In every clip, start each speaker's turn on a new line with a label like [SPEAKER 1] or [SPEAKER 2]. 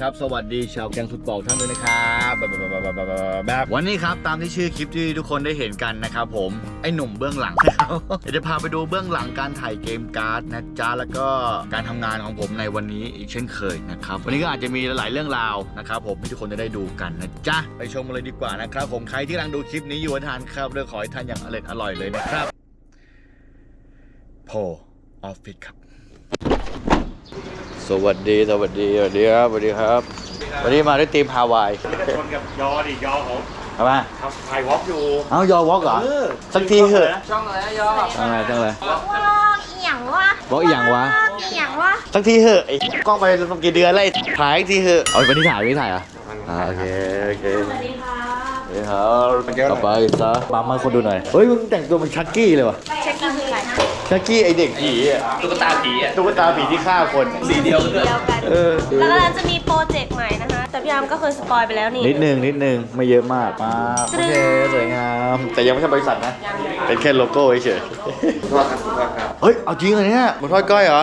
[SPEAKER 1] ครับ สวัสดีชาวแกงฟุตบอลท่านด้วยนะครับแบบวันนี้ครับตามที่ชื่อคลิปที่ทุกคนได้เห็นกันนะครับผมไอ้หนุ่มเบื้องหลังเดี๋ยวจะพาไปดูเบื้องหลังการถ่ายเกมการ์ดนะจ๊ะแล้วก็การทำงานของผมในวันนี้อีกเช่นเคยนะครับวันนี้ก็อาจจะมีหลายเรื่องราวนะครับผมที่ทุกคนจะได้ดูกันนะจ๊ะไปชมกันเลยดีกว่านะครับผมใครที่กำลังดูคลิปนี้อยู่ทานครับเรื่องขอให้ทานอย่างอร่อยอร่อยเลยนะครับโพออฟฟิศครับ สวัสดีสวัสดีสวัสดีครับสวัสดีครับ วันนี้มาด้วยทีมฮาวาย
[SPEAKER 2] ชนกับยอดิยอเขา
[SPEAKER 1] ทำไม
[SPEAKER 2] ทำถ่ายวอล์กอยู่
[SPEAKER 1] เอ้ายอวอล์กเหรอสักทีเถอะ
[SPEAKER 3] ช่องอะไรนะยอ
[SPEAKER 1] จังเลยจังเลย
[SPEAKER 4] ว่าอีหยังวะ
[SPEAKER 1] วอล์กอีหยังวะ
[SPEAKER 4] อีหยังวะ
[SPEAKER 1] สักทีเถอะไอ้กล้องไปต้องกี่เดือนแล้วไอ้ถ่ายอีกทีเถอะเอาวันนี้ถ่ายวันนี้ถ่ายเหรอะอ่าโอเคโอเค
[SPEAKER 4] สวัสดีค่ะ
[SPEAKER 1] สวัสดีครับต่อไปซะมามาคนดูหน่อยเฮ้ยมึงแต่งตัวเหมันชักกี้เลยว่ะ
[SPEAKER 4] เช็คกี้คืออะไร
[SPEAKER 1] ชักกี้ไอเด็กผีอะ
[SPEAKER 3] ตุ๊กตาผีอะ
[SPEAKER 1] ตุ๊กตาผีที่ฆ่าคน
[SPEAKER 3] สีเดียวกันด้วย
[SPEAKER 4] เดียวกัน
[SPEAKER 1] เออ
[SPEAKER 4] แล้วก็จะมีโปรเจกต์ใหม่นะคะ แต่พี่อาร์มก็เคยสปอยไปแล้วนี่
[SPEAKER 1] นิดนึงนิดนึงไม่เยอะมากมาโอเคสวยงาม แต่ยังไม่ใช่บริษัทนะ เป็นแค่โลโก้เฉยๆเฮ้ยเอาจริงเหรอเนี่ยหมูทอดก้อยเหรอ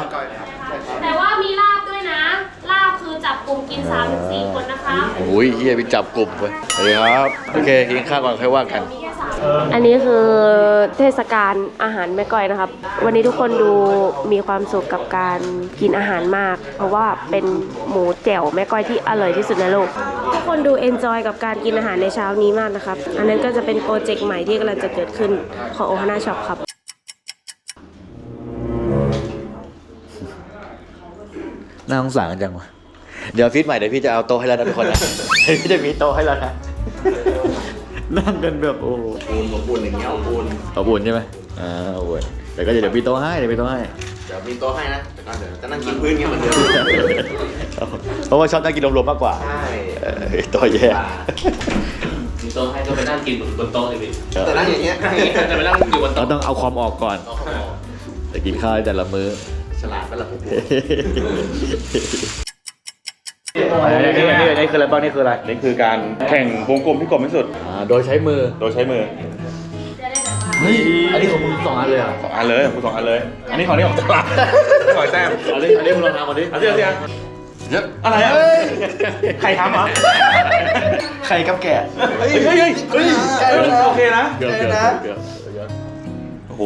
[SPEAKER 5] แต่ว่ามีลาบด้วยนะ ลาบคือจับกลุ่มกิน3-4ถึง4คนนะคะ
[SPEAKER 1] โอ้ยเฮียไปจับกลุ่มเว้ยสวัสดีครับ โอเคกินข้าวก่อนค่อยว่ากัน
[SPEAKER 5] มีแค่3
[SPEAKER 6] อันนี้คือเทศกาลอาหารแม่ก้อยนะครับ วันนี้ทุกคนดูมีความสุขกับการกินอาหารมาก เพราะว่าเป็นหมูแจ่วแม่ก้อยที่อร่อยที่สุดในโลก ทุกคนดูเอนจอยกับการกินอาหารในเช้านี้มากนะครับ อันนั้นก็จะเป็นโปรเจกต์ใหม่ที่กำลังจะเกิดขึ้นของโอฮาน่าช็อปครับ
[SPEAKER 1] น่าสงสารกันจังวะเดี๋ยวฟิตใหม่เดี๋ยวพี่จะเอาโต๊ะให้แล้วนะทุกคนนะเดี๋ยวพี่จะมีโต๊ะให้แล้วนะ นั่งกันแบบโอ้โห
[SPEAKER 2] ปูนหัวปูนอย่างเงี้ยเอาปูน
[SPEAKER 1] เอาบุญใช่ไหมอ่าเอาบุญแต่ก็เดี๋ยวมีโต๊ะให้เดี๋ยวมีโต๊ะให้
[SPEAKER 2] เดี๋ยวมีโต๊ะให้นะแต่ก็เดี๋ยวจะนั่งกินพื้นเงี้ยเหมือนเดิม
[SPEAKER 1] เพราะว่าชอบนั่งกินรวมๆมากกว่า
[SPEAKER 2] ใช่
[SPEAKER 1] เออตัวแย่
[SPEAKER 3] มีโต๊ะให้ก็ไปนั่งกินบนโต๊ะเลยพี่
[SPEAKER 2] แต่นั่งอย่างเงี้ยนั่งอย่างเงี้ย
[SPEAKER 3] จะไปนั่งอยู่บน
[SPEAKER 1] เรา
[SPEAKER 3] โต๊ะ
[SPEAKER 1] ต้องเอาความออกก่อนแต่กินข้าวแต่ละมื้อ
[SPEAKER 2] ฉลาดไปละผ ม
[SPEAKER 1] นี่นี่นี่นี่คืออะไรบ้างนี่คืออะไร
[SPEAKER 2] นี่คือการแข่งวงกลมที่กลมที่สุด
[SPEAKER 1] อ่าโดยใช้มือ
[SPEAKER 2] โดยใช้มือ
[SPEAKER 1] เฮ้ย อันนี้ของมึงสองอันเลยเหรอะ
[SPEAKER 2] สองอันเลยคุณสองอันเลย อันนี้ของนี่ของตลาดขอแต้ม
[SPEAKER 1] อันนี้อันนี้มึงลองทำมาดิ
[SPEAKER 2] เอาเสียเสียเยอะอะไรอะใครทำเหรอ
[SPEAKER 1] ไข่กับแกะ
[SPEAKER 2] เฮ้ยเฮ้ยเฮ้ยเฮ้ยโอเคนะ
[SPEAKER 1] เกือบเกือบเกือบ
[SPEAKER 2] โอ้โห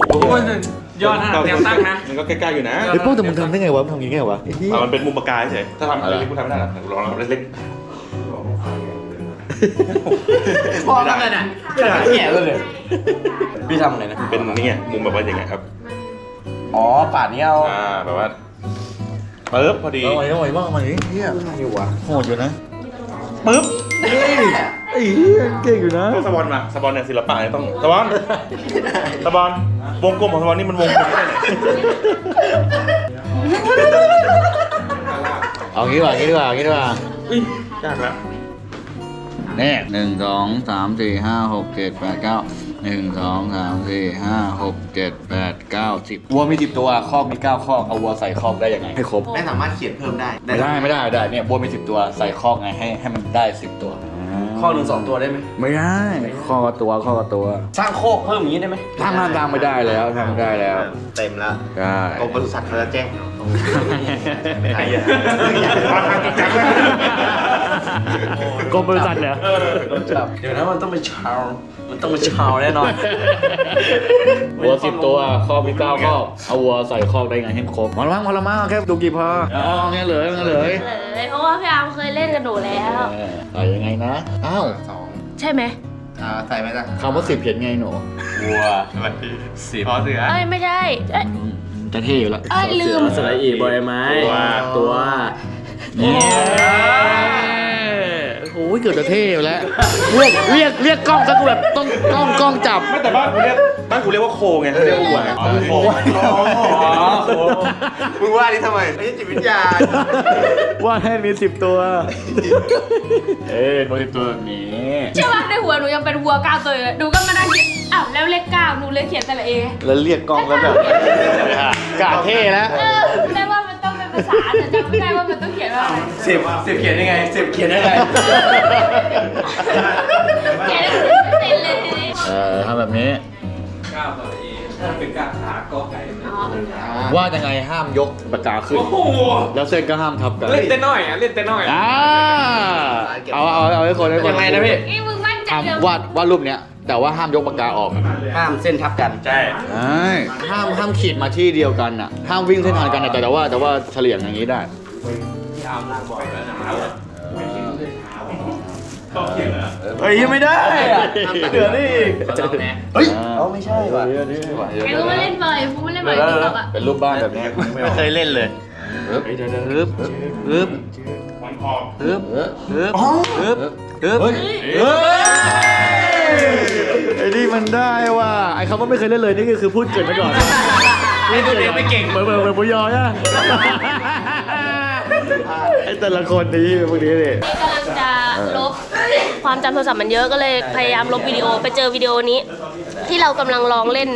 [SPEAKER 3] ยอดฮะเตรียมตั้งนะ
[SPEAKER 2] มันก็ใกล้ๆอยู่นะ
[SPEAKER 1] เฮ้ยพวกแต่มึงทำได้ไงวะมึงทำยังไงวะไอ้เหี้ย
[SPEAKER 2] อะมันเป็นมุมปากกาเฉยถ้าทำเล็กๆกูทำไม่ได้หรอกลองทำเล็ก
[SPEAKER 3] พอแล้วกันอะแก่เลยพี่ทำอะไรนะ
[SPEAKER 2] ๆเป็นนี่ไงมุมแบบว่าอย่างไงครับ
[SPEAKER 3] อ๋อป่านนี้เอา
[SPEAKER 2] อ่าแบบว่าปึ๊บพอดี
[SPEAKER 1] เอาไว้เอาไว้บ้างมาดิเฮีย
[SPEAKER 3] อยู่วะ
[SPEAKER 1] โหดอยู่นะ
[SPEAKER 2] ปึ๊บ
[SPEAKER 1] เฮ้ยไอ้เหี้ยเก่งอยู่นะ
[SPEAKER 2] ต้องสปอนมาสปอนเนี่ยศิลปะเนี่ยต้องสปอนสปอนวงกลมของสปอนนี่มันวงกลมไม่ได้เลย
[SPEAKER 1] เอางี้ดีกว่างี้ดีกว่างี้ดีกว่า
[SPEAKER 2] อุ้ยยากแล้ว
[SPEAKER 1] นี่หนึ่งสองสามสี่ห้าหกเจ็ดแปดเก้า หนึ่งสองสามสี่ห้าหกเจ็ดแปดเก้าสิบวัวมีสิบตัวคอกมีเก้าคอกเอาวัวใส่คอกได้ยังไงให้ครบ
[SPEAKER 7] ไม่สามารถเขียนเพิ่มได้
[SPEAKER 1] ไม่ได้ไม่ได้ไม่ได้เนี่ยวัวมีสิบตัวใส่คอกไงให้ให้มันได้สิบตัว
[SPEAKER 3] ข้อหนึ่งสองตัวได้ไหม
[SPEAKER 1] ไม่ได้คอกกับตัวคอกกับตัว
[SPEAKER 3] สร้างโคกเพิ่มอย่างนี้ได้ไหม
[SPEAKER 1] ทำทำทำไม่ได้แล้วทำไม่ได้แล้ว
[SPEAKER 7] เต็มแล้ว
[SPEAKER 1] ได้
[SPEAKER 7] กรมปศุสัตว์เขาจะแจ้งตรง
[SPEAKER 2] ไอ้เหี้ยมาทางจริงจังเลย
[SPEAKER 1] กรมบริษัทเหรอ
[SPEAKER 3] โดนจับ เดี๋ยวนะมันต้องเป็นชาว มันต้องเป็นชาวแน่นอน
[SPEAKER 1] วัวสิบตัวคอกมีเก้าคอกเอาวัวใส่คอกได้ไงให้ครบมาละมั้งมาละมั้งเอาแค่ดูกี่พออ๋องั้นเลยงั้นเลย
[SPEAKER 4] เลยเพราะว่าพี่อาร์มเคยเล่นกับหนูแล้ว
[SPEAKER 1] เออใส่ยังไงนะ อ้าว
[SPEAKER 7] สอง
[SPEAKER 4] ใช่ไหม
[SPEAKER 7] อ่าใส่ไหมจ๊ะ
[SPEAKER 1] คำว่าสิบเขียนไงหนู
[SPEAKER 2] วัวอะไรสิบอ๋อเสือ
[SPEAKER 4] เอ้ยไม่ใช่เอ้ย
[SPEAKER 1] จะเท่อยู่แล้ว
[SPEAKER 4] เอ้ยลืม
[SPEAKER 3] สไลด์อีบอยไม้
[SPEAKER 2] ตัว
[SPEAKER 3] ตัว
[SPEAKER 1] เนี่ยโอ้ย เกือบจะเท่อยู่แล้ว เรียกเรียกเรียกกล้องซะกูแบบต้องกล้องกล้องจับ
[SPEAKER 2] ไม่แต่บ้านกูเรียกบ้านกูเรียกว่าโคไงเขาเรียกว่าวัวไงอ๋อโค
[SPEAKER 7] มึงว่านี่ทำไมไม่ใช่จิตวิทยา
[SPEAKER 1] ว่าให้มีสิบตัว เอ้ยตัวสิบตัวแบบนี้
[SPEAKER 5] เชื่อว่าในหัวหนูยังเป็นวัวเก้าตัวอยู่เลยหนูก็มานั่งคิดอ้าวแล้วเลขเก้าหนูเลยเขียนแต่ละเอ
[SPEAKER 1] แล้วเรียกกล้องแล้วแบบกาเท่แล้ว
[SPEAKER 5] เออแต่ ภาษาแต่จำไม่ได้ว่ามันต้องเขียนว่าอะไร
[SPEAKER 3] สิบสิบเขียนยังไงสิบเขียนยังไง
[SPEAKER 5] เขียนแล้วไม่เป็นเลยทีนี้
[SPEAKER 1] เออทำแบบนี้
[SPEAKER 3] เก้าต่อเอ
[SPEAKER 1] ว่ายังไงห้ามยกปากกาขึ้นแล้วเส้นก็ห้ามทับกัน
[SPEAKER 3] เล่นแต่น้อยอะเล่นแต่น้อย
[SPEAKER 1] อ่าเอาเอาเอาให้คนให้คน
[SPEAKER 3] ยังไงนะพี่
[SPEAKER 5] ไอ้มึงมั่นใจเหรอ
[SPEAKER 1] ทำวาดวาดรูปเนี้ยแต่ว่าห้ามยกปากกาออก
[SPEAKER 3] ห้ามเส้นทับกัน
[SPEAKER 2] ใช่
[SPEAKER 1] ใช่ห้ามห้ามขีดมาที่เดียวกันอะห้ามวิ่งเส้นทางกันอะแต่แต่ว่าแต่ว่าเฉลี่ยงอย่างนี้ได้
[SPEAKER 7] เฮ้ยยังไม่ได้อะเหลือนี่อีก
[SPEAKER 1] เฮ้ยเอาไม่ใช่ว่ะ
[SPEAKER 5] ไอ้มึงมาเล่นบ่อยมึงมาเล่นบ่อยติ๊กต็อกอะ
[SPEAKER 1] เป็นรูปบ้านแบบนี้
[SPEAKER 7] ไม่เคยเล่นเลย
[SPEAKER 1] ฮึบฮึบฮึบ
[SPEAKER 2] มันพอ
[SPEAKER 1] ฮึบฮึบฮึบฮึบเฮ้ย ไอ้นี่มันได้ว่ะไอ้คำว่าไม่เคยเล่นเลยนี่ก็คือพูดเกินไปก่อน
[SPEAKER 3] เล่นตัวเองไม่เก่ง
[SPEAKER 1] เหมือนเหมือนเหมือนปุยอยอะไอ้แต่ละคนนี้พวกนี้นี่
[SPEAKER 4] กำลังจะลบความจำโทรศัพท์มันเยอะก็เลยพยายามลบวิดีโอไปเจอวิดีโอนี้ ที่เรากำลังลองเล่น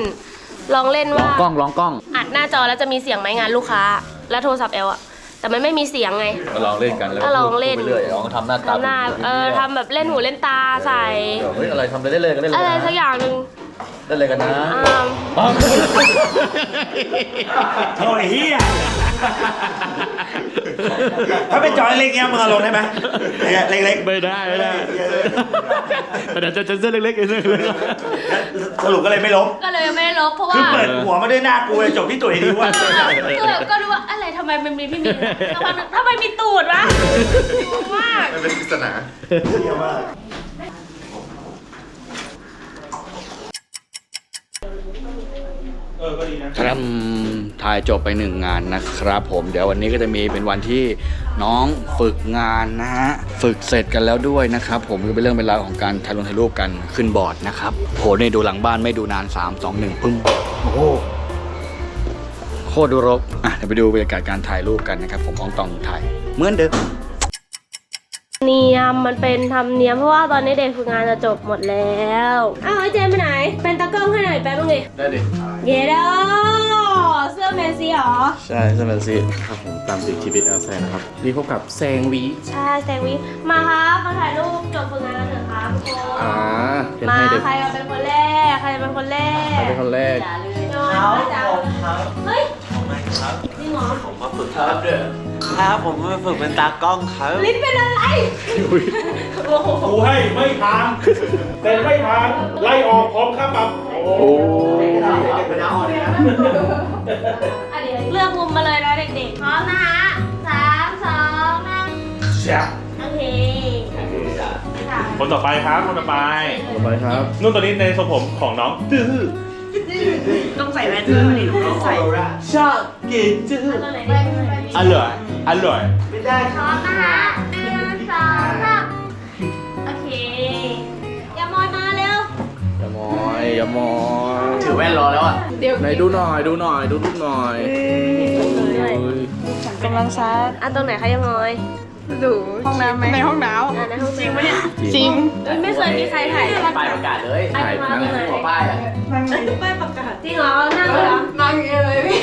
[SPEAKER 4] ลองเล่น
[SPEAKER 1] ลอง
[SPEAKER 4] ว่าก
[SPEAKER 1] ล้องลองกล้อง
[SPEAKER 4] อัดหน้าจอแล้วจะมีเสียงไหมงานลูกค้า และโทรศัพท์แอลอะ แต่มันไม่มีเสียงไง
[SPEAKER 1] มาลองเล่นกันแล้ว
[SPEAKER 4] ก็ลองเล่น
[SPEAKER 1] พูดไปเรื่อยลองทำหน้าตา
[SPEAKER 4] ทำหน้าเออทำแบบเล่นหูเล่นตาใส่
[SPEAKER 1] เฮ้ยอะไรทำได้เลยกันได้เลย
[SPEAKER 4] อะไรสักอย่างหนึ่ง
[SPEAKER 1] ได้เลยกันนะ
[SPEAKER 4] อ่า
[SPEAKER 1] ปั๊บ
[SPEAKER 8] โอ้ยเฮีย ถ้าเป็นจอยเล็กเงี้ยมึงเอาลงได้ไหมเล็ก
[SPEAKER 1] ไม่ได้ไม่ได้แต่เดี๋ยวจะจะเส้นเล็กๆเองเล็ก
[SPEAKER 8] ๆสรุปก็เลยไม่ลบ
[SPEAKER 5] ก็เลยไม่ได้ลบเพราะ
[SPEAKER 8] คือ
[SPEAKER 5] ว่า
[SPEAKER 8] เปิดหัวมาด้วยหน้ากูเลยจบที่ตุ๋ยดีว่า
[SPEAKER 5] คือก็รู้ว่าอะไรทำไมมันมีพี่มีทำไมทำไมมีตูดวะงงมาก
[SPEAKER 7] มันเป็นปริศนา
[SPEAKER 2] เออก็ดีน
[SPEAKER 1] ครับถ่ายจบไปหนึ่งงานนะครับ ผมเดี๋ยววันนี้ก็จะมีเป็นวันที่น้องฝึกงานนะฮะฝึกเสร็จกันแล้วด้วยนะครับ ผมก็เป็นเรื่องเป็นราวของการถ่ายลงถ่ายรูปกันขึ้นบอร์ดนะครับโหนี่ดูหลังบ้านไม่ดูนาน 3 2 1ปึ้งโอ้โหโคตรดูรกอะเดี๋ยวไปดูบรรยากาศการถ่ายรูปกันนะครับ ผมอองตองถ่ายเหมือนเดิม
[SPEAKER 4] เนียมมันเป็นธรรมเนียมเพราะว่าตอนนี้เด็กฝึกงานจะจบหมดแล้วอ้าวไอ้เจมส์ไปไหน เป็นตากล้องให้หน่อยแป๊บนึงดิ
[SPEAKER 7] ได้ดิ
[SPEAKER 4] เยเดอเสื้อแมนซีเหรอ
[SPEAKER 7] ใช่ใช่ไหมสิครับผมตามติดชีวิตเอลแซนะครับรีพบกับแซงวี
[SPEAKER 4] ใช่แซงวิมาครับมาถ่ายรูปจบฝึกงานกันเถอะครับทุกคน
[SPEAKER 7] อ่าเป็น
[SPEAKER 4] มา
[SPEAKER 7] ให้เด็ก
[SPEAKER 4] ใครมาเป็นคนแรกใครเป็นคนแรก
[SPEAKER 7] ใครเป็นคนแรก
[SPEAKER 4] จ๋าเลยน้องจ๋าเฮ้ย จริงเหรอ
[SPEAKER 3] ครับผมมาฝึกเป็นตากล้องครับ
[SPEAKER 4] ลิ้นเป็นอะไรโอ้โห
[SPEAKER 2] กูให้ไม่ผ่านแต่ไม่ผ่านไล่ออกพร้อมค่าปรับโอ้
[SPEAKER 4] เลือกมุมมาเลยนะเด็กๆพร้อมนะฮะสามสองหนึ่ง
[SPEAKER 2] เสีย
[SPEAKER 4] โอเคค่ะ
[SPEAKER 2] คนต่อไปครับคนต่อไป
[SPEAKER 7] ต่อไปครับ
[SPEAKER 2] นุ่นตัวนี้ในทรงผมของน้องดื้อ
[SPEAKER 3] ต้องใส่แว่นด้วยดิต้องใส่
[SPEAKER 2] ชอบกินจื้อ
[SPEAKER 4] ตัวไหนดีตัวไหนดี
[SPEAKER 2] อร่อยอร่อย
[SPEAKER 4] พร้อมนะคะหนึ่งสองสามโอเค อย่ามอยมาเร็ว
[SPEAKER 7] อย่ามอยอย่ามอย
[SPEAKER 3] ถือแว่นรอแล้วอะ
[SPEAKER 7] ไหนดูหน่อยดูหน่อยดูรูปหน่อย
[SPEAKER 4] กำลังซัดอะตรงไหนคะยังมอย
[SPEAKER 5] ดูห้องน้ำไหมในห้องน้
[SPEAKER 4] อะในห้องจริงปะเนี่ย
[SPEAKER 5] จริง
[SPEAKER 4] ไม่เคยมีใครถ่าย
[SPEAKER 3] ป้ายประกาศเลย
[SPEAKER 4] ใครมาตรงไหน
[SPEAKER 3] ขอป้ายอะ
[SPEAKER 4] จริงเหรอนั่งเลยเหรอ
[SPEAKER 5] นั่งเองเลยพี่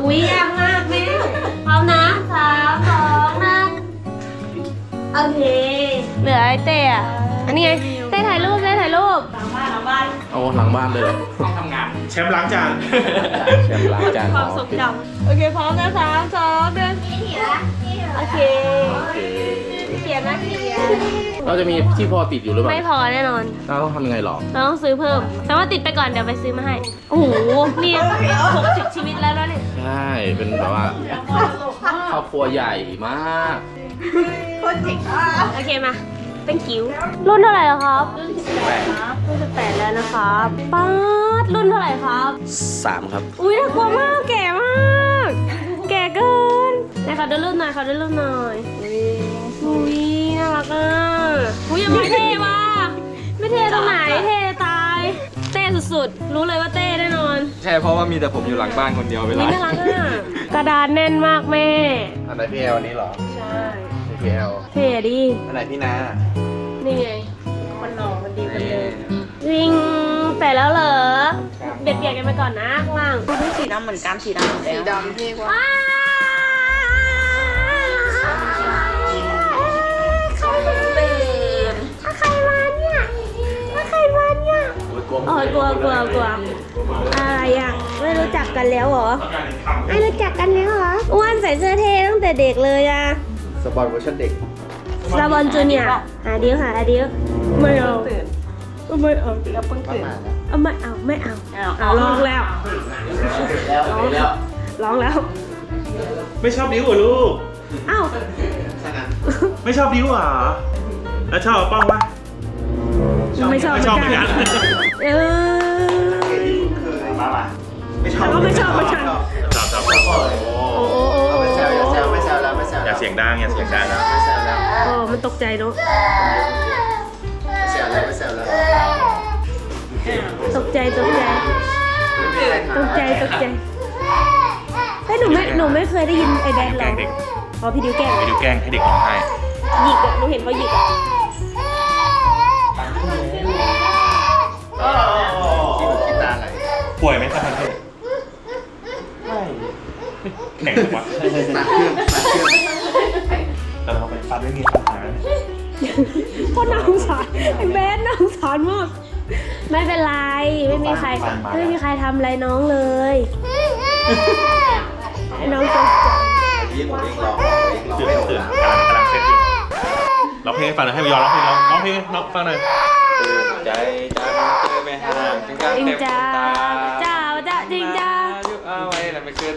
[SPEAKER 4] อุ้ยยากมากแม่พร้อมนะสามสองหนึ่งโอเคเหลือไอ้เต้อะอันนี้ไง เต้ถ่ายรูปเต้ถ่ายรูป หลังบ้านหลังบ้าน
[SPEAKER 7] เอาหลังบ้านเลยเหรอ
[SPEAKER 3] ห้องทำงาน
[SPEAKER 2] แชมป์ล้างจาน
[SPEAKER 7] แชมป์ล้างจาน
[SPEAKER 4] ความทรงจำโอเคพร้อมนะสามสองหนึ่งโอเค
[SPEAKER 7] โอเค
[SPEAKER 4] เขียนนะเขียน
[SPEAKER 7] เราจะมีที่พอติดอยู่หรือเปล่า
[SPEAKER 4] ไม่พอแน่นอน
[SPEAKER 7] เราต้องทำยังไงหรอ
[SPEAKER 4] เราต้องซื้อเพิ่ม แต่ว่าติดไปก่อนเดี๋ยวไปซื้อมาให้ โอ้โหนี่หกสิบชีวิตแล้วแล้วเนี่ย
[SPEAKER 7] ใช่ เป็นแบบว่าครอบครัวใหญ่มาก
[SPEAKER 4] โอเคมา เป็นกิ้วรุ่นเท่าไหร่แล้วครับ รุ่นสิบแปดรุ่นสิบแปดแล้วนะครับป๊าดรุ่นเท่าไหร่ครับ
[SPEAKER 7] สามครับ
[SPEAKER 4] อุ้ยน่ากลัวมากแก่มาก แก่เกินไหนขอดูรุ่นหน่อยขอดูรุ่นหน่อยอุ้ยน่ารักอะอุ้ยยังไม่เท่ว่ะไม่เท่ตรงไหนเท่ตายเต้สุดๆ รู้เลยว่าเต้แน่นอน
[SPEAKER 3] ใช่ เพราะว่ามีแต่ผมอยู่หลังบ้านคนเดียวเว
[SPEAKER 4] อุ้
[SPEAKER 3] ลาย
[SPEAKER 4] น่ารักอะ กระดานแน่นมากแม่
[SPEAKER 7] อันไหนพี่แอลนี้หรอ
[SPEAKER 4] ใช่
[SPEAKER 7] พี่แอล
[SPEAKER 4] เท่ดิ
[SPEAKER 7] อันไหนพี่นา
[SPEAKER 4] นี่ไงคนหล่อคนดีคนเดิมวิ่งแต่แล้วเหรอ เบียดเบียดกันไปก่อนนะข้างล่าง
[SPEAKER 5] สีดำเหมือนกันสีดำสีดำพี่กว่า
[SPEAKER 4] ว้าวใครมาถ้าใครมาเนี่ยถ้าใครมาเนี่ยโอ้ยกลัวกลัวกลัวอะไรอะไม่รู้จักกันแล้วเหรอไม่รู้จักกันแล้วเหรออ้วนใส่เสื้อเท่ตั้งแต่เด็กเลยอะ
[SPEAKER 3] สปอนเวอร์ชันเด็ก
[SPEAKER 4] ซาบอนจูเนียร์หาดิวหาดิวไม่เอาไม่เอา
[SPEAKER 3] แล้วเพิ่งตื่น
[SPEAKER 4] เอาไม่เอาไม่เอาเอาร้องแล้ว
[SPEAKER 3] แล้วแล้ว
[SPEAKER 4] ร้องแล้ว
[SPEAKER 2] ไม่ชอบดิ้วเหรอลูก
[SPEAKER 4] เอ้า
[SPEAKER 2] ไม่ชอบดิ้วเหรอแล้วชอบป้องปะ
[SPEAKER 4] ไม่ชอบ
[SPEAKER 2] ไม่ชอบเหมือนกัน
[SPEAKER 4] เออ
[SPEAKER 3] มามาไม่ชอบ
[SPEAKER 4] แต่ว่าไม่ชอบไม่ชอบ
[SPEAKER 2] จับจับจับโอ้
[SPEAKER 4] โเสี
[SPEAKER 2] ยงดังอย่าเสียงดัง
[SPEAKER 3] ไม่แซวแล้ว
[SPEAKER 4] โอ้มันตกใจเนาะ
[SPEAKER 3] ไม่แซวแล้วไม่แซวแล้ว
[SPEAKER 4] ตกใจตกใจตกใจตกใจเฮ้ยหนูไม่หนูไม่เคยได้ยินไอ้แดน
[SPEAKER 2] แก
[SPEAKER 4] ร้
[SPEAKER 2] ล้
[SPEAKER 4] องง
[SPEAKER 2] เด็ก
[SPEAKER 4] อ๋อพี่ดิวแกล้ง
[SPEAKER 2] ไปดูแกล้งให้เด็กร้องไห้
[SPEAKER 4] หยิกอะหนูเห็นเขาหยิกอะ
[SPEAKER 3] ที่มันคิดตาไหล
[SPEAKER 2] ป่วยไหมครับท่าน ไม่แข็งวะ
[SPEAKER 3] ตัดเครื่องตัดเครื่อง
[SPEAKER 2] แต่เราไปฟันไม่มีปัญหา
[SPEAKER 4] โคตรน่าสงสารไอ้แบนน่าสงสารมาก ไม่เป็นไร ไม่มีใคร ไม่มีใครทำอะไรน้องเลยไอ้น้องตกใจ
[SPEAKER 3] ยิ้มเองร้องเองร้อง
[SPEAKER 2] ตื่น
[SPEAKER 3] ไม่ออก
[SPEAKER 2] ตื่น
[SPEAKER 3] นะ
[SPEAKER 2] กำลังกำลังเซ็ตอยู่ร้องเพลงให้ฟังหน่อยให้ไปยอมร้องเพลงร้องเพลงร้องฟังหน่อย
[SPEAKER 9] ใจจังเจอไม่ห่างถึงการ
[SPEAKER 4] จริง
[SPEAKER 9] เต็มตา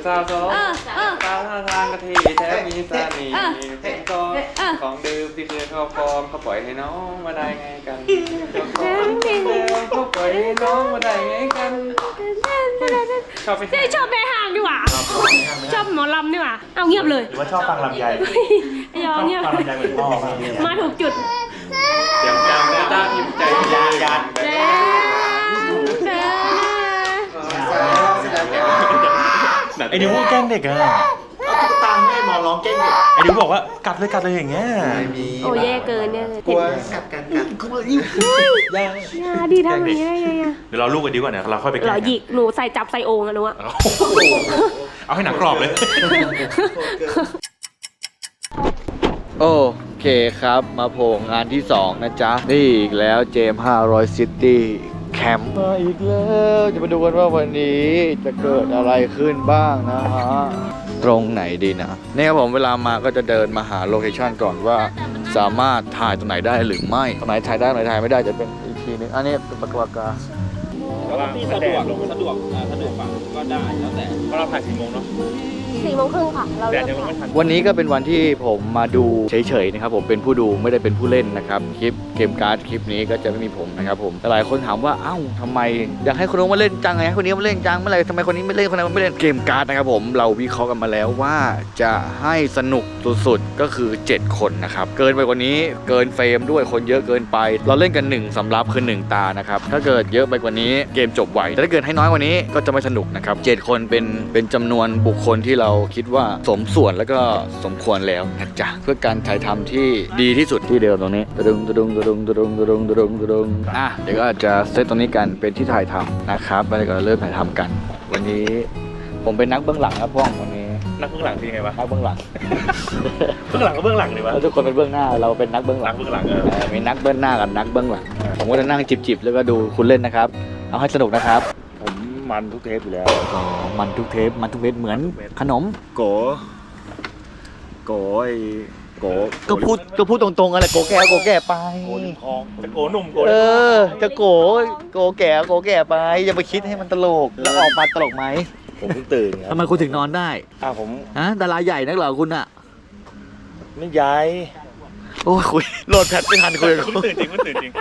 [SPEAKER 9] แล้วไม่เคยเศร้าโศก
[SPEAKER 4] เออเออ
[SPEAKER 9] ตาท่าทางกะทิแท้มีสานี
[SPEAKER 4] เออ
[SPEAKER 9] เป็นกอง
[SPEAKER 4] เออ
[SPEAKER 9] ของดื่มที่เคยครอบครองเขาปล่อยให้น้องมาได้ไงกันของเดิมเขาปล่อยให้น้องมาได้ไงกันชอบไป
[SPEAKER 4] เจ๊ชอบแม่ห่างดีกว่า ชอบหมอลำดีกว่า เอาเงียบเลย
[SPEAKER 2] หรือว่าชอบฟังลำไย
[SPEAKER 4] ไอ้ยอ
[SPEAKER 2] ช
[SPEAKER 4] ม
[SPEAKER 2] อบ
[SPEAKER 4] เงียบ
[SPEAKER 2] ฟังลำไยเหมือนพ่อมาก
[SPEAKER 4] มาถูกจุด
[SPEAKER 9] เสียงจำได้ด้าพิมพ์ใจยานยาน
[SPEAKER 4] เจ๊เจ๊
[SPEAKER 3] แสดงแก
[SPEAKER 2] ไอ้ดิวแกล้งเด็กอะ
[SPEAKER 3] เอาตุ๊กตาให้มองร้องเก่งเด็ก
[SPEAKER 2] ไอ้ดิวบอกว่ากัดเลยกัดเลยอย่างเงี้ย
[SPEAKER 3] ไม่มี
[SPEAKER 4] โอ้แย่เกินเนี่ย
[SPEAKER 3] กลัวกัดกันกัดกลัวยิ้ม
[SPEAKER 4] อย่าดีทำแบบนี้ได้ไงอะ
[SPEAKER 2] เดี๋ยวเราลูกกันดีกว่าเนี่ยเราค่อยไปแก
[SPEAKER 4] เหร
[SPEAKER 2] ล้
[SPEAKER 4] องหยิกหนูใส่จับใส่โองอะหนูอะ
[SPEAKER 2] เอาเอาให้หนังกรอบเลย
[SPEAKER 1] โอเคครับมาโผล่งานที่ 2 นะจ๊ะ นี่อีกแล้วเจม500 City แคมป์มาอีกแล้วจะมาดูกันว่าวันนี้จะเกิดอะไรขึ้นบ้างนะฮะตรงไหนดีนะนี่ครับผมเวลามาก็จะเดินมาหาโลเคชันก่อนว่า สามารถถ่ายตรงไหนได้หรือไม่ตรงไหนถ่ายได้ตรงไหนถ่ายไม่ได้จะเป็นอีกทีนึงอันนี้เป็นปากกากา
[SPEAKER 2] ที่สะดวกสะดวกสะดวกฝั่งก็ได้แล้วแต่เพราะเราถ่ายสี่โมงเนาะ
[SPEAKER 4] สี่โมงครึ่งค่ะ เรา
[SPEAKER 2] แด
[SPEAKER 4] เริ่
[SPEAKER 2] ด
[SPEAKER 4] ม
[SPEAKER 2] ยังลง
[SPEAKER 4] ถ่าย
[SPEAKER 2] ไม่ทัน
[SPEAKER 1] วันนี้ก็เป็นวันที่ผมมาดูเฉยๆนะครับผมเป็นผู้ดูไม่ได้เป็นผู้เล่นนะครับคลิปเกมการ์ดคลิปนี้ก็จะไม่มีผมนะครับผมแต่หลายคนถามว่าเอ้าทำไมอยากให้คนนู้นมาเล่นจังไงให้คนนี้มาเล่นจังเมื่อไหร่ทำไมคนนี้ไม่เล่นคนนั้นไม่เล่นเกมการ์ดนะครับผมเราวิเคราะห์กันมาแล้วว่าจะให้สนุกสุดๆก็คือ 7 คนนะครับเกินไปกว่านี้เกินเฟรมด้วยคนเยอะเกินไป เราเล่นกัน 1สำรับคือ1ตานะครับถ้าเกิดเยอะไปกว่านี้เกมจบไวแต่ถ้าเกิดให้น้อยกว่านี้ก็จะไม่สนุกนะครับเจ็ดคนเป็นเป็นจำนวนบุคคลที่เราคิดว่าสมส่วนแล้วก็สมควรแล้วนะจ๊ะเพื่อการถ่ายทำที่ดีที่สุดที่เดิมตรงนี้ตะดุงตะดุงตะดุงตะดุงตะดุงตะดุงตะดุงอะเดี๋ยวก็จะเซตตรงนี้กันเป็นที่ถ่ายทำนะครับแล้วก็เริ่มถ่ายทำกัน วันนี้ผมเป็นนักเบื้องหลังครับพ่องวันนี้
[SPEAKER 2] นักเบื้องหลังเป็นไงวะ
[SPEAKER 1] นักเบื้องหลัง
[SPEAKER 2] เบื้องหลังก็เบื้องหลังเลยวะ
[SPEAKER 1] แล้วทุกคนเป็นเบื้องหน้าเราเป็นนักเบื้องหลั
[SPEAKER 2] นั
[SPEAKER 1] ง
[SPEAKER 2] กเบื้องหลังเออ
[SPEAKER 1] เออมีนักเบื้องหน้ากับนักเบื้องหลังผมก็จะนั่งจิบๆแล้วก็ดูคุณเล่นนะครับ เอาให้สนุกนะครับ
[SPEAKER 2] ผ มมันทุกเทปอยู่แล้ว
[SPEAKER 1] อ๋อมันทุกเทปมันทุกเม็ดเหมือนขนม
[SPEAKER 2] โกโกไอโก
[SPEAKER 1] ก็พูดก็พูดตรงๆอะไรโกแก่โกแก่ไป
[SPEAKER 2] โกริมคลองเป็นโกหนุ่มโก
[SPEAKER 1] เออ จะโกโกแก่โกแก่ไปอย่าไปคิดให้มันตลกแล้วออกมาตลกไหม
[SPEAKER 2] ผมเพิ่งตื่นค
[SPEAKER 1] ทำ
[SPEAKER 2] รับ
[SPEAKER 1] ไมคุณถึงนอนได้
[SPEAKER 2] อ่าผม
[SPEAKER 1] ฮะดาราใหญ่นักเหรอคุณอะ
[SPEAKER 2] ไม่ย้าย
[SPEAKER 1] โอ้ยคุยโหลดแพทไม่ทันคุยกับ
[SPEAKER 2] คุณ
[SPEAKER 1] คุณ
[SPEAKER 2] ตื่นจริงคุณตื่นจริง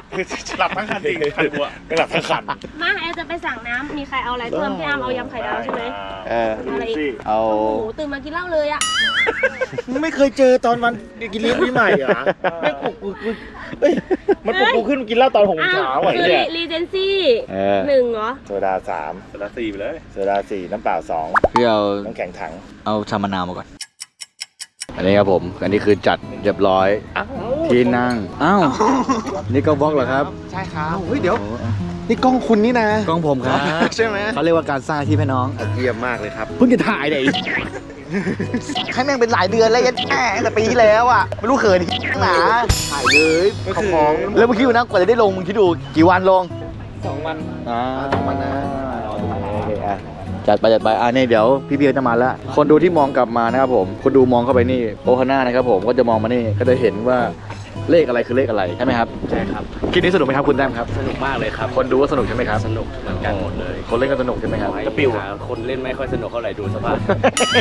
[SPEAKER 2] หลับทั้งคันจริงคันบัวหลับทั้งคัน
[SPEAKER 4] มาแอร์จะไปสั่งน้ำมีใครเอาอะไรเพิ่มพี่อามเอายำไข่ดาวใช่ไหม
[SPEAKER 1] เออ
[SPEAKER 4] อะไรอีก
[SPEAKER 1] เอา
[SPEAKER 4] โอ้โหตื่นมากินเหล้าเลยอะ
[SPEAKER 2] ไม่เคยเจอตอนวันกินเลี้ยงปีใหม่เหรอไม่ปลุกกูกูเอ้ยมันปลุกกูขึ้นกินเหล้าตอนหกโมง
[SPEAKER 4] อ้าว
[SPEAKER 2] เช้าอะ
[SPEAKER 4] คือ
[SPEAKER 2] เนี่ย
[SPEAKER 4] รีเจนซี่
[SPEAKER 1] เออ
[SPEAKER 4] หนึ่งเหรอ
[SPEAKER 2] โซดาสามโซดาสี่ไปเลยโซดาสี่น้ำเปล่าสอง
[SPEAKER 1] พี่เอา
[SPEAKER 2] น้ำแข็งถัง
[SPEAKER 1] เอาชามะนาวมาก่อน อันนี้ครับผม อันนี้คือจัดเรียบร้อย ที่นั่ง อ้าว นี่ก็บล็อกเหรอครับ
[SPEAKER 3] ใช่ครับเฮ้ยเดี๋ยว
[SPEAKER 1] โอ้
[SPEAKER 3] นี่กล้องคุณนี่นะ
[SPEAKER 1] กล้องผมครับ
[SPEAKER 3] ใช่ไหม
[SPEAKER 1] เขาเรียกว่าการสร้างที่ให้น้อง
[SPEAKER 3] เยี่ยมมากเลยครับ
[SPEAKER 1] เพิ่งจะถ่ายเนี่ยให้แม่งเป็นหลายเดือนแล้วยันแม่งแต่ปีที่แล้วอะไม่รู้เขินที่หนาถ่ายเลย
[SPEAKER 3] เขาฟ้อง
[SPEAKER 1] แล้วเมื่อกี้อยู่นะกว่าจะได้ลงมึงคิดดูกี่วันลง
[SPEAKER 9] สองวัน
[SPEAKER 1] อ่า
[SPEAKER 3] สองวันนะ
[SPEAKER 1] รอดู จัดไปจัดไปอ่านี่เดี๋ยวพี่ๆเขาจะมาแล้ว คนดูที่มองกลับมานะครับผม คนดูมองเข้าไปนี่โอฮาน่านะครับผมก็จะมองมานี่ก็จะเห็นว่า เลขอะไรคือเลขอะไรใช่ไหมครับ
[SPEAKER 3] ใช่ครับ
[SPEAKER 1] คลิปนี้สนุกไหมครับคุณแต้มครับ
[SPEAKER 3] สนุกมากเลยครับ
[SPEAKER 1] คนดูก็สนุกใช่ไหมครับ
[SPEAKER 3] สนุกเหมือนกันหมดเลย
[SPEAKER 1] คนเล่นก็สนุกใช่ไหมครับ
[SPEAKER 3] กระปิวคนเล่นไม่ค่อยสนุกเท่าไหร่ดูสภาพ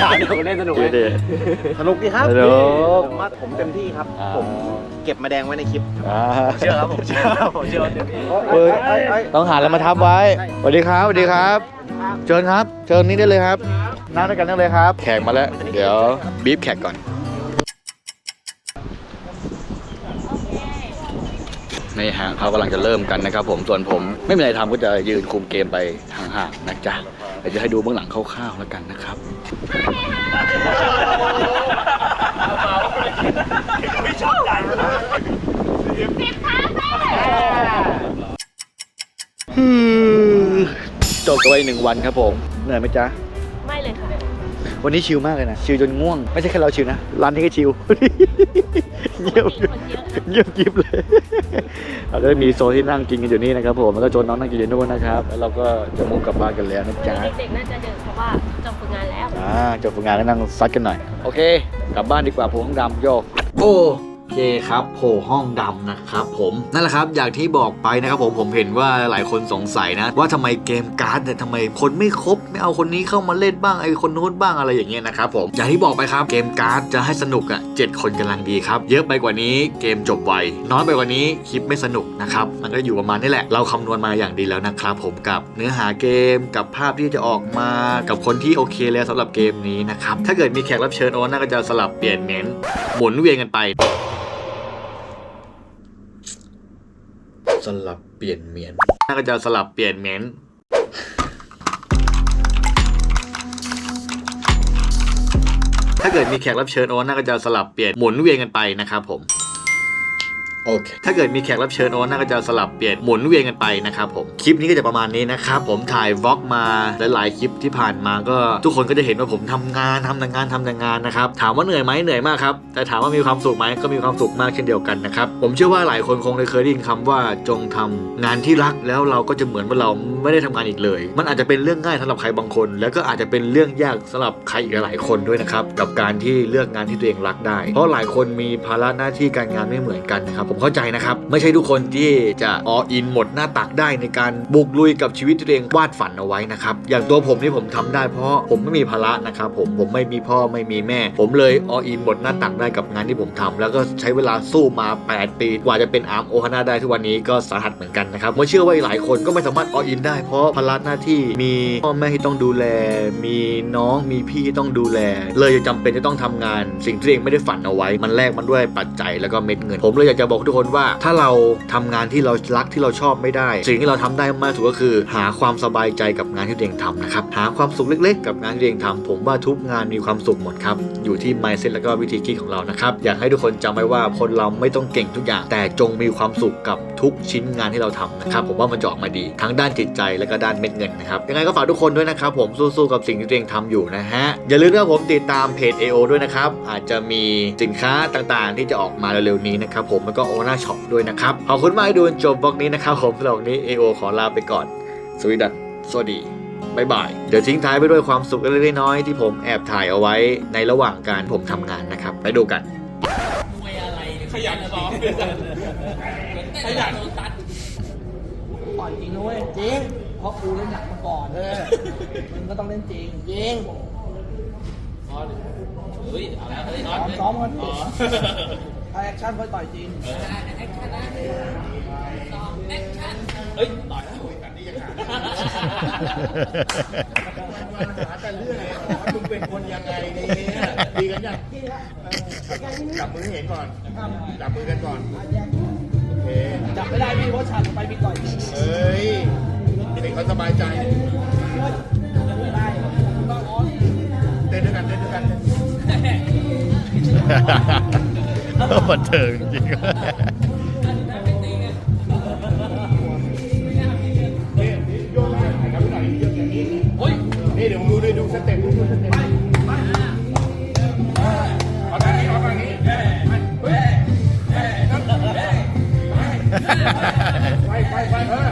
[SPEAKER 3] ถามคนเล่นสนุกไหม
[SPEAKER 1] ดี
[SPEAKER 2] สนุกดีครับ
[SPEAKER 1] สนุก
[SPEAKER 2] ผมว่าผมเต็มที่ครับ
[SPEAKER 1] อ่า
[SPEAKER 2] ผมเก็บมาแดงไว้ในคลิป
[SPEAKER 1] อ่า
[SPEAKER 3] เชื่อครับผมเชื่อครับผมเชื่อว่าเต็มที่
[SPEAKER 1] เปิดต้องหาอะไรมาทับไว้สวัสดีครับสวัสดีครับ เชิญครับ เชิญนี้ได้เลยครับนั่งด้วยกันได้เลยครับ แขกมาแล้ว เดี๋ยวบีบแขกก่อน นี่ฮะเขากำลังจะเริ่มกันนะครับผมส่วนผมไม่มีอะไรทำก็จะยืนคุมเกมไปห่างๆนะจ๊ะเดี๋ยวจะให้ดูเบื้องหลังคร่าวๆแล้วกันนะครับจบกันไปหนึ่งวันครับผมเหนื่อยไหมจ๊ะ
[SPEAKER 6] ไม่เลยค่ะ
[SPEAKER 1] วันนี้ชิลมากเลยนะ ชิลจนง่วง ไม่ใช่แค่เราชิลนะ ร้านนี้ก็ชิลเงียบเงียบกริบเลย เราก็มีโซนที่นั่งกินกันอยู่นี่นะครับผมแล้วก็โซนน้องนั่งกินอยู่นู่นนะครับ แล้วเราก็จะมุ่งกลับบ้านกันแล้วนะจ๊ะ
[SPEAKER 6] เด็กๆน่าจะเดินเพราะว่าจบฝึกงานแล้ว
[SPEAKER 1] อ่าจบฝึกงานแล้วนั่งซัดกันหน่อย โอเค กลับบ้านดีกว่าโผห้องดำโยกโอ เคครับโผห้องดำนะครับผมนั่นแหละครับอย่างที่บอกไปนะครับผมผมเห็นว่าหลายคนสงสัยนะ ว่าทำไมเกมการ์ดเนี่ยทำไมคนไม่ครบ ไม่เอาคนนี้เข้ามาเล่นบ้างไอ้คนนู้นบ้างอะไรอย่างเงี้ยนะครับผมอย่างที่บอกไปครับเกมการ์ดจะให้สนุกอะเจ็ดคนกำลังดีครับ เยอะไปกว่านี้เกมจบไวน้อยไปกว่านี้คลิปไม่สนุกนะครับมันก็อยู่ประมาณนี้แหละ เราคำนวณมาอย่างดีแล้วนะครับผมกับเนื้อหาเกมกับภาพที่จะออกมากับคนที่โอเคแล้วสำหรับเกมนี้นะครับถ้าเกิดมีแขกรับเชิญโอนน่าก็จะสลับเปลี่ยนเน้นหมุนเวียนกันไป สลับเปลี่ยนเมียนน่าก็จะสลับเปลี่ยนเมียนถ้าเกิดมีแขกรับเชิญโอนน่าก็จะสลับเปลี่ยนหมุนเวียนกันไปนะครับผม โอเค ถ้าเกิดมีแขกรับเชิญโอนน่าก็จะสลับเปลี่ยนหมุนเวียนกันไปนะครับผม คลิปนี้ก็จะประมาณนี้นะครับผมถ่ายวล็อกมาหลายๆคลิปที่ผ่านมาก็ทุกคนก็จะเห็นว่าผมทำงานทำแต่งานทำแต่งานนะครับ ถามว่าเหนื่อยไหมเหนื่อยมากครับ แต่ถามว่ามีความสุขไหมก็มีความสุขมากเช่นเดียวกันนะครับ ผมเชื่อว่าหลายคนคงเคยได้ยินคำว่าจงทำงานที่รักแล้วเราก็จะเหมือนว่าเรา ไม่ได้ทำงานอีกเลย มันอาจจะเป็นเรื่องง่ายสำหรับใครบางคน แล้วก็อาจจะเป็นเรื่องยากสำหรับใครอีกหลายคนด้วยนะครับกับการที่เลือกงานที่ตัวเองรักได้ เพราะหลายคนมีภาระหน้าที่การงานไม่เหมือนกันนะครับผมเข้าใจนะครับไม่ใช่ทุกคนที่จะอออินหมดหน้าตักได้ในการบุกลุยกับชีวิตตัวเองวาดฝันเอาไว้นะครับอย่างตัวผมที่ผมทำได้เพราะผมไม่มีภาระนะครับผมผมไม่มีพ่อไม่มีแม่ ผมเลยอออินหมดหน้าตักได้กับงานที่ผมทำแล้วก็ใช้เวลาสู้มา 8 ปีกว่าจะเป็นอาร์มโอฮาน่าได้ทุกวันนี้ก็สาหัสเหมือนกันนะครับผมเชื่อว่าหลายคนก็ไม่สามารถออินได้เพราะภาระหน้าที่มีพ่อแม่ที่ต้องดูแล มีน้องมีพี่ที่ต้องดูแล เลยจะจำเป็นจะต้องทำงาน สิ่งที่เองไม่ได้ฝันเอาไว้ มันแลกมันด้วยปัจจัยแล้วก็เม็ดเงิน ผมเลยอยากจะบอกทุกคนว่า ถ้าเราทำงานที่เรารักที่เราชอบไม่ได้ สิ่งที่เราทำได้มากสุดก็คือ หาความสบายใจกับงานที่ตัวเองทำนะครับหาความสุขเล็ก ๆ กับงานที่ตัวเองทำผมว่าทุกงานมีความสุขหมดครับอยู่ที่ mindset แล้วก็วิธีคิดของเรานะครับอยากให้ทุกคนจำไว้ว่าคนเราไม่ต้องเก่งทุกอย่าง แต่จงมีความสุขกับทุกชิ้นงานที่เราทำนะครับผมว่ามันจะออกมาดีทั้งด้านจิตใจและก็ด้านเม็ดเงินนะครับยังไงก็ฝากทุกคนด้วยนะครับผมสู้ๆกับสิ่งที่ตัวเองทำอยู่นะฮะอย่าลืมว่าผมติดตามเพจ AO ด้วยนะครับอาจจะมีสินค้าต่างๆ ที่จะออกมาเร็วๆนี้นะครับผมแล้วก็โอนาช็อปด้วยนะครับขอบคุณมากที่ดูจนจบบล็อกนี้นะครับผมสำหรับวันนี้ AO ขอลาไปก่อน สวัสดีสวัสดีบายบาย เดี๋ยวทิ้งท้ายไปด้วยความสุขเล็กๆน้อยๆที่ผมแอบถ่ายเอาไว้ในระหว่างการผมทำงานนะครับ ไปดูกัน
[SPEAKER 10] ก่อน จริงนะเว้ยจริงเพราะกูเล่นหนักมาก่อนเออ มึงก็ต้องเล่นจริงจริงเฮ้ยเอาแล้วเฮ้ยซ้อมกันถ้าแอคชั่นค่อยต่อยจริงหาแต่เรื่องว่ามึงเป็นคนยังไงเนี่ยดีกันยังจับมือให้เห็นก่อนจับมือกันก่อนโอเค จับไม่ได้พี่เพราะฉากไปมีต่อยเฮ้ยเด็กเขาสบายใจเต้นด้วยกันเต้นด้วยกัน
[SPEAKER 1] บันเทิงจริง
[SPEAKER 8] ไปไปไปเออ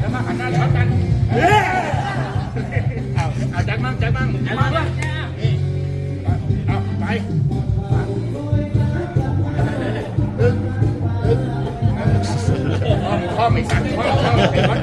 [SPEAKER 8] แล้วมาหันหน้าช็อตกันเอาเอาจัด
[SPEAKER 10] มั่งใจมั่งใจมั่งนี่เอาไปอึ๊กอึ๊กข้อมข้อมไอ้สัตว์ข้อข้อไอ้วัด